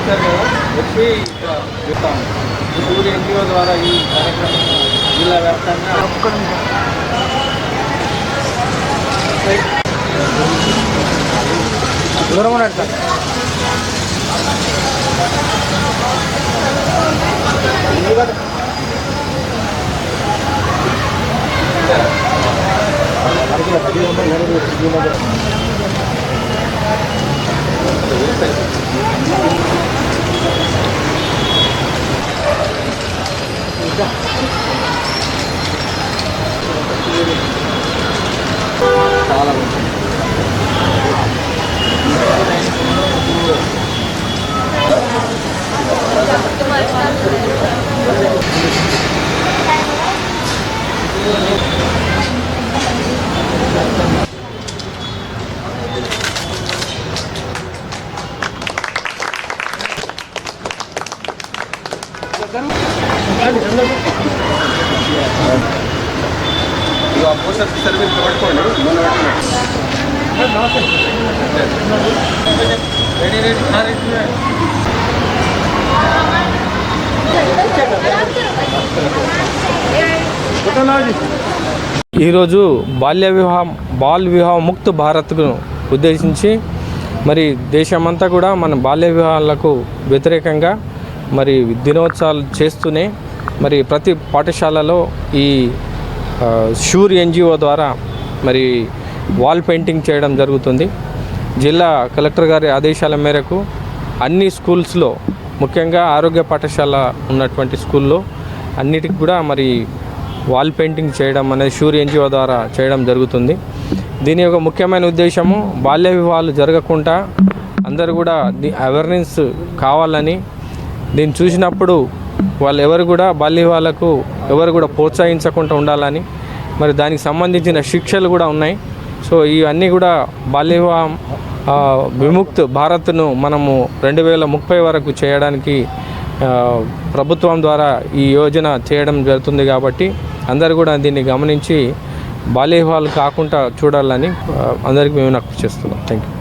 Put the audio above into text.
వచ్చారు కదా వచ్చి ఇక్కడ చెప్తాం సూర్య ఎన్జిఓ ద్వారా ఈ కార్యక్రమం జిల్లా వ్యాప్తంగా దూరం ఉన్నాడు సార్ చాలా ఇక పోస్ట్ సర్వీస్ పట్టుకోండి. మొన్న రెడీ రెడీ. ఈరోజు బాల్య వివాహం బాల్ వివాహ ముక్త్ భారత్ను ఉద్దేశించి మరి దేశమంతా కూడా మన బాల్య వివాహాలకు వ్యతిరేకంగా మరి దినోత్సవాలు చేస్తూనే మరి ప్రతి పాఠశాలలో ఈ షూర్ ఎన్జిఓ ద్వారా మరి వాల్ పెయింటింగ్ చేయడం జరుగుతుంది. జిల్లా కలెక్టర్ గారి ఆదేశాల మేరకు అన్ని స్కూల్స్లో ముఖ్యంగా ఆరోగ్య పాఠశాల ఉన్నటువంటి స్కూల్లో అన్నిటికి కూడా మరి వాల్ పెయింటింగ్ చేయడం అనేది షూర్ ఎన్జిఓ ద్వారా చేయడం జరుగుతుంది. దీని యొక్క ముఖ్యమైన ఉద్దేశము బాల్య వివాహాలు జరగకుండా అందరూ కూడా అవేర్నెస్ కావాలని దీన్ని చూసినప్పుడు వాళ్ళు ఎవరు కూడా బల్లి వాళ్ళకు ఎవరు కూడా ప్రోత్సహించకుండా ఉండాలని మరి దానికి సంబంధించిన శిక్షలు కూడా ఉన్నాయి. సో ఇవన్నీ కూడా బాల్య వివాహం విముక్త్ భారత్ను మనము రెండు వేల ముప్పై వరకు చేయడానికి ప్రభుత్వం ద్వారా ఈ యోజన చేయడం జరుగుతుంది కాబట్టి అందరూ కూడా దీన్ని గమనించి బాల్య కాకుండా చూడాలని అందరికీ మేము నాకు చేస్తున్నాం. Thank you